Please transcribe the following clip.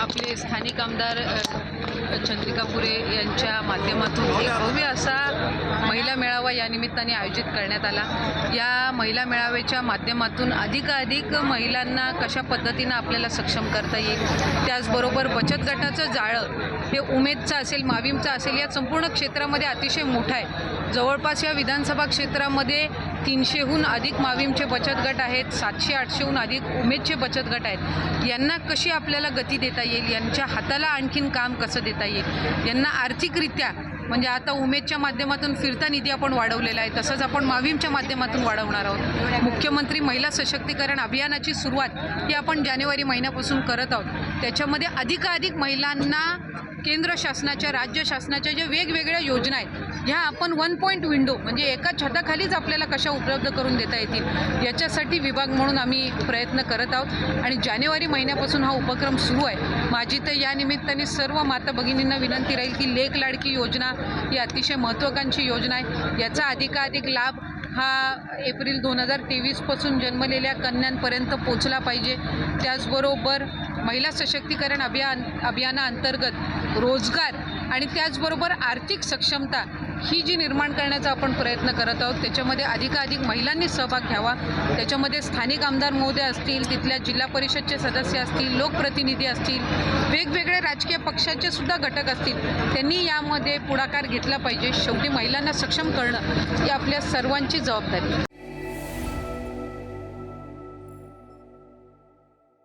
आपले स्थानिक आमदार चंद्रिका पुरे यांच्या माध्यमातून एक भव्य असा या निमित्ताने आयोजित करण्यात आला. या महिला मेळाव्याच्या माध्यमातून अधिकाधिक महिलांना कशा पद्धतीनं आपल्याला सक्षम करता येईल? त्याचबरोबर बचत गटाचं जाळं हे उमेदचं असेल माविमचं असेल या संपूर्ण क्षेत्रामध्ये अतिशय मोठं आहे. जवळपास या विधानसभा क्षेत्रामध्ये तीनशेहून अधिक माविमचे बचत गट आहेत सातशे आठशेहून अधिक उमेदचे बचत गट आहेत. यांना कशी आपल्याला गती देता येईल? यांच्या हाताला आणखीन काम कसं देता येईल? यांना आर्थिकरित्या म्हणजे आता उमेदच्या माध्यमातून फिरता निधी आपण वाढवलेला आहे तसंच आपण माविमच्या माध्यमातून वाढवणार आहोत. मुख्यमंत्री महिला सशक्तीकरण अभियानाची सुरुवात ही आपण जानेवारी महिन्यापासून करत आहोत. त्याच्यामध्ये अधिकाधिक महिलांना केंद्र शासनाच्या राज्य शासनाच्या ज्या वेगवेगळ्या योजना आहेत ह्या आपण वन पॉईंट विंडो म्हणजे एका छताखालीच आपल्याला कशा उपलब्ध करून देता येतील याच्यासाठी विभाग म्हणून आम्ही प्रयत्न करत आहोत. आणि जानेवारी महिन्यापासून हा उपक्रम सुरू आहे. माझी तर या निमित्ताने सर्व माता भगिनींना विनंती राहील की लेख लाडकी योजना ही अतिशय महत्त्वाकांक्षी योजना आहे. याचा अधिकाधिक लाभ हा एप्रिल दोन हजार तेवीसपासून जन्मलेल्या कन्यांपर्यंत पोचला पाहिजे. त्याचबरोबर महिला सशक्तीकरण अभियान अभियानाअंतर्गत रोजगार आणि त्याचबरोबर आर्थिक सक्षमता ही जी निर्माण करण्याचा आपण प्रयत्न करत आहोत त्याच्यामध्ये अधिकाधिक महिलांनी सहभाग घ्यावा. त्याच्यामध्ये स्थानिक आमदार महोदय असतील तिथल्या जिल्हा परिषदचे सदस्य असतील लोकप्रतिनिधी असतील वेगवेगळ्या राजकीय पक्षाचे सुद्धा घटक असतील त्यांनी यामध्ये पुढाकार घेतला पाहिजे. शेवटी महिलांना सक्षम करणं ही आपल्या सर्वांची जबाबदारी.